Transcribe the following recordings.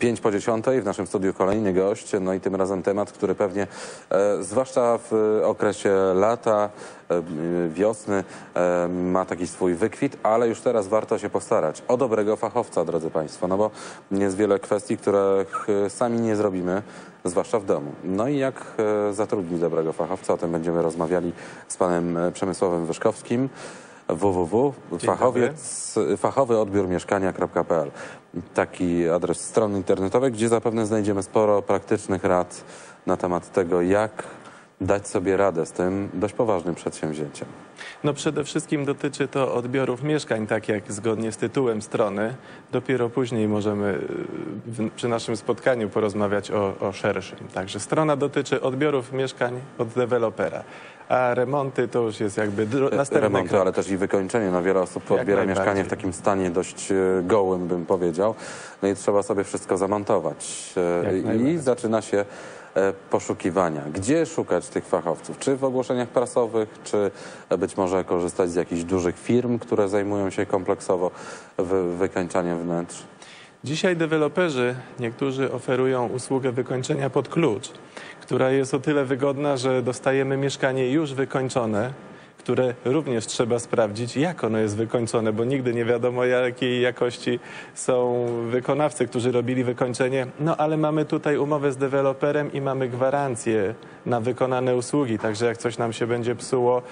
5 po 10 w naszym studiu kolejny gość, no i tym razem temat, który pewnie, e, zwłaszcza w okresie lata, e, wiosny, e, ma taki swój wykwit, ale już teraz warto się postarać o dobrego fachowca, drodzy Państwo, no bo jest wiele kwestii, których e, sami nie zrobimy, zwłaszcza w domu. No i jak e, zatrudnić dobrego fachowca, o tym będziemy rozmawiali z panem e, Przemysławem Wyszkowskim www fachowiec, fachowy odbiór mieszkania.pl taki adres strony internetowej, gdzie zapewne znajdziemy sporo praktycznych rad na temat tego, jak dać sobie radę z tym dość poważnym przedsięwzięciem. No przede wszystkim dotyczy to odbiorów mieszkań, tak jak zgodnie z tytułem strony. Dopiero później możemy y, w, przy naszym spotkaniu porozmawiać o, o szerszym. Także strona dotyczy odbiorów mieszkań od dewelopera, a remonty to już jest jakby dro- następny Remonty, krok. ale też i wykończenie. No wiele osób odbiera mieszkanie w takim stanie dość e, gołym, bym powiedział. No i trzeba sobie wszystko zamontować. E, Jak I zaczyna się e, poszukiwania. Gdzie szukać tych fachowców? Czy w ogłoszeniach prasowych, czy e, być może korzystać z jakichś dużych firm, które zajmują się kompleksowo wy, wykańczaniem wnętrz? Dzisiaj deweloperzy niektórzy oferują usługę wykończenia pod klucz, która jest o tyle wygodna, że dostajemy mieszkanie już wykończone, które również trzeba sprawdzić, jak ono jest wykończone, bo nigdy nie wiadomo, jakiej jakości są wykonawcy, którzy robili wykończenie. No ale mamy tutaj umowę z deweloperem i mamy gwarancję na wykonane usługi, także jak coś nam się będzie psuło,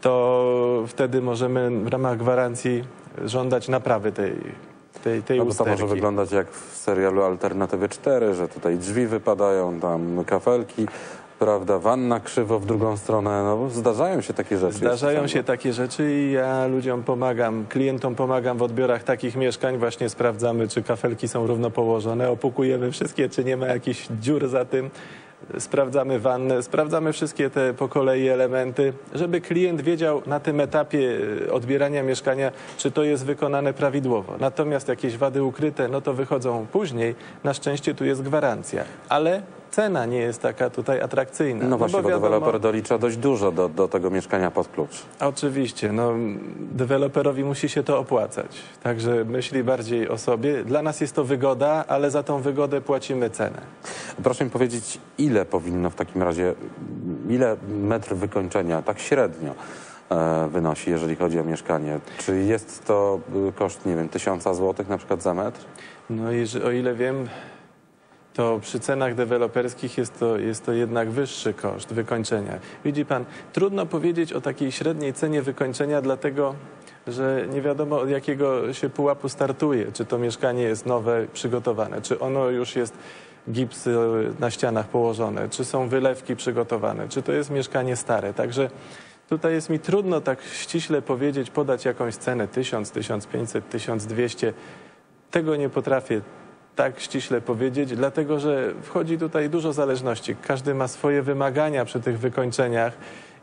to wtedy możemy w ramach gwarancji żądać naprawy tej, tej, tej No to może wyglądać jak w serialu Alternatywy 4, że tutaj drzwi wypadają, tam kafelki, prawda, wanna krzywo w drugą stronę. No, zdarzają się takie rzeczy. Zdarzają się takie rzeczy i ja ludziom pomagam, klientom pomagam w odbiorach takich mieszkań. Właśnie sprawdzamy, czy kafelki są równo położone, opukujemy wszystkie, czy nie ma jakichś dziur za tym. Sprawdzamy wannę, sprawdzamy wszystkie te po kolei elementy, żeby klient wiedział na tym etapie e, odbierania mieszkania, czy to jest wykonane prawidłowo. Natomiast jakieś wady ukryte, no to wychodzą później. Na szczęście tu jest gwarancja, ale cena nie jest taka tutaj atrakcyjna. No właśnie, bo, wiadomo- deweloper dolicza dość dużo do, do tego mieszkania pod klucz. Oczywiście, no, deweloperowi musi się to opłacać. Także myśli bardziej o sobie. Dla nas jest to wygoda, ale za tą wygodę płacimy cenę. Proszę mi powiedzieć, ile powinno w takim razie, ile metr wykończenia, tak średnio, e, wynosi, jeżeli chodzi o mieszkanie? Czy jest to y, koszt, nie wiem, tysiąca złotych na przykład za metr? No i o ile wiem, to przy cenach deweloperskich jest to, jest to jednak wyższy koszt wykończenia. Widzi pan, trudno powiedzieć o takiej średniej cenie wykończenia, dlatego że nie wiadomo od jakiego się pułapu startuje. Czy to mieszkanie jest nowe, przygotowane, czy ono już jest gips y, na ścianach położone, czy są wylewki przygotowane, czy to jest mieszkanie stare. Także tutaj jest mi trudno tak ściśle powiedzieć, podać jakąś cenę 1000, 1500, 1200. Tego nie potrafię tak ściśle powiedzieć, dlatego że wchodzi tutaj dużo zależności. Każdy ma swoje wymagania przy tych wykończeniach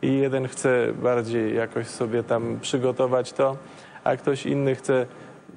i jeden chce bardziej jakoś sobie tam przygotować to, a ktoś inny chce,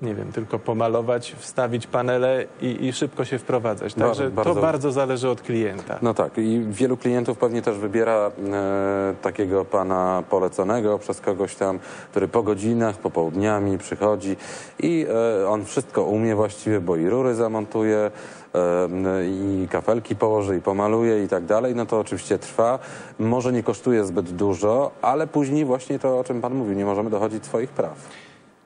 nie wiem, tylko pomalować, wstawić panele i, i szybko się wprowadzać. Także bardzo- to bardzo zależy od klienta. No tak, i wielu klientów pewnie też wybiera e, takiego pana poleconego przez kogoś tam, który po godzinach, popołudniami przychodzi i e, on wszystko umie właściwie, bo i rury zamontuje, e, i kafelki położy, i pomaluje i tak dalej. No to oczywiście trwa, może nie kosztuje zbyt dużo, ale później właśnie to, o czym pan mówił, nie możemy dochodzić swoich praw.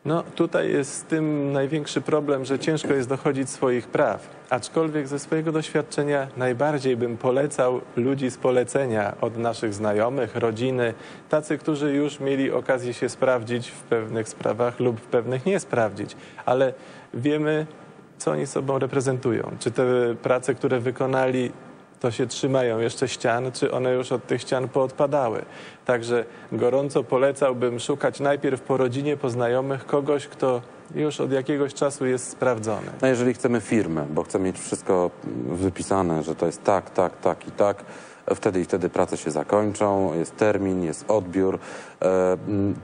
No tutaj jest z tym największy problem, że ciężko jest dochodzić swoich praw. Aczkolwiek ze swojego doświadczenia najbardziej bym polecał ludzi z polecenia od naszych znajomych, rodziny, tacy, którzy już mieli okazję się sprawdzić w pewnych sprawach lub w pewnych nie sprawdzić, ale wiemy, co oni sobą reprezentują. Czy te prace, które wykonali, to się trzymają jeszcze ścian, czy one już od tych ścian poodpadały. Także gorąco polecałbym szukać najpierw po rodzinie, po znajomych kogoś, kto już od jakiegoś czasu jest sprawdzony. No jeżeli chcemy firmę, bo chcemy mieć wszystko wypisane, że to jest tak, tak, tak i tak, wtedy i wtedy prace się zakończą, jest termin, jest odbiór, e,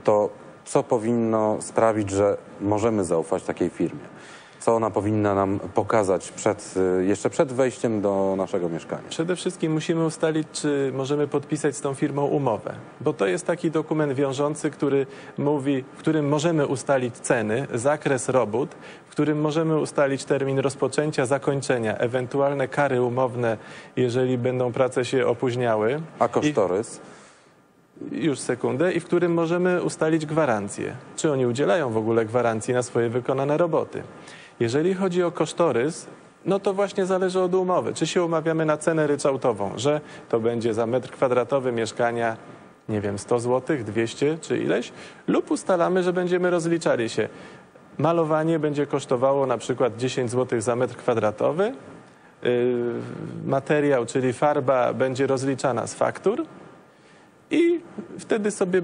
to co powinno sprawić, że możemy zaufać takiej firmie? Co ona powinna nam pokazać przed, y, jeszcze przed wejściem do naszego mieszkania? Przede wszystkim musimy ustalić, czy możemy podpisać z tą firmą umowę, bo to jest taki dokument wiążący, który mówi, w którym możemy ustalić ceny, zakres robót, w którym możemy ustalić termin rozpoczęcia, zakończenia, ewentualne kary umowne, jeżeli będą prace się opóźniały. A kosztorys? I, już sekundę. I w którym możemy ustalić gwarancję. Czy oni udzielają w ogóle gwarancji na swoje wykonane roboty. Jeżeli chodzi o kosztorys, no to właśnie zależy od umowy. Czy się umawiamy na cenę ryczałtową, że to będzie za metr kwadratowy mieszkania, nie wiem, 100 zł, 200 czy ileś, lub ustalamy, że będziemy rozliczali się. Malowanie będzie kosztowało na przykład 10 zł za metr kwadratowy, yy, materiał, czyli farba będzie rozliczana z faktur i wtedy sobie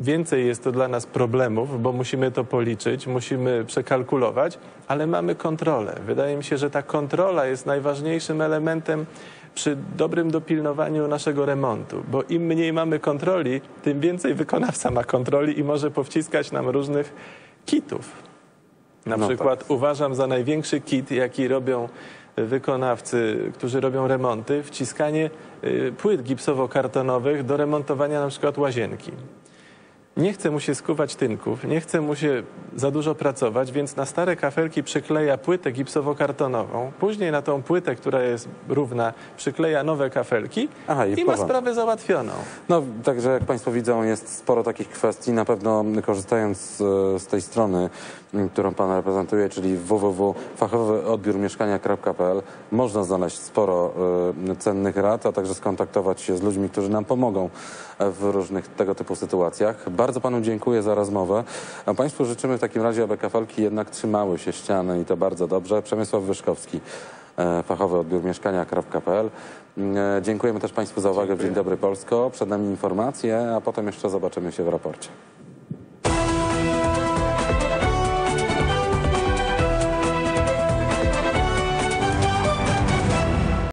więcej jest to dla nas problemów, bo musimy to policzyć, musimy przekalkulować, ale mamy kontrolę. Wydaje mi się, że ta kontrola jest najważniejszym elementem przy dobrym dopilnowaniu naszego remontu, bo im mniej mamy kontroli, tym więcej wykonawca ma kontroli i może powciskać nam różnych kitów. Na No przykład tak. uważam za największy kit, jaki robią wykonawcy, którzy robią remonty, wciskanie y, płyt gipsowo-kartonowych do remontowania na przykład łazienki. Nie chce mu się skuwać tynków, nie chce mu się za dużo pracować, więc na stare kafelki przykleja płytę gipsowo-kartonową, później na tą płytę, która jest równa, przykleja nowe kafelki Aha, i i ma sprawę załatwioną. No, także jak Państwo widzą, jest sporo takich kwestii. Na pewno korzystając z, z tej strony, którą Pan reprezentuje, czyli www.fachowyodbiórmieszkania.pl można znaleźć sporo y, cennych rad, a także skontaktować się z ludźmi, którzy nam pomogą w różnych tego typu sytuacjach. Bardzo Panu dziękuję za rozmowę. A Państwu życzymy w takim razie, aby kafelki jednak trzymały się ściany i to bardzo dobrze. Przemysław Wyszkowski, e, fachowy odbiór mieszkania.pl. E, Dziękujemy też Państwu za uwagę Dzień Dobry Polsko. Przed nami informacje, a potem jeszcze zobaczymy się w raporcie.